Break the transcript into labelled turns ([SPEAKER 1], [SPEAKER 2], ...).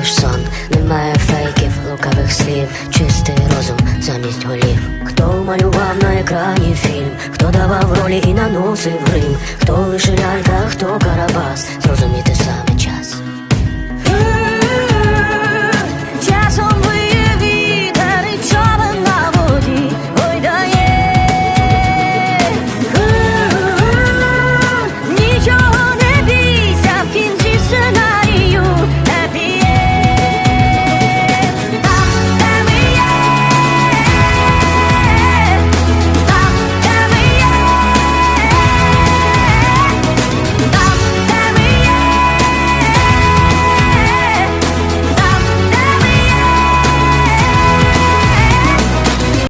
[SPEAKER 1] лиш сон, немає фейків, лукавих слів, чистий розум замість голів. Хто малював на екрані фільм, хто давав ролі і наносив грим, хто лише лялька,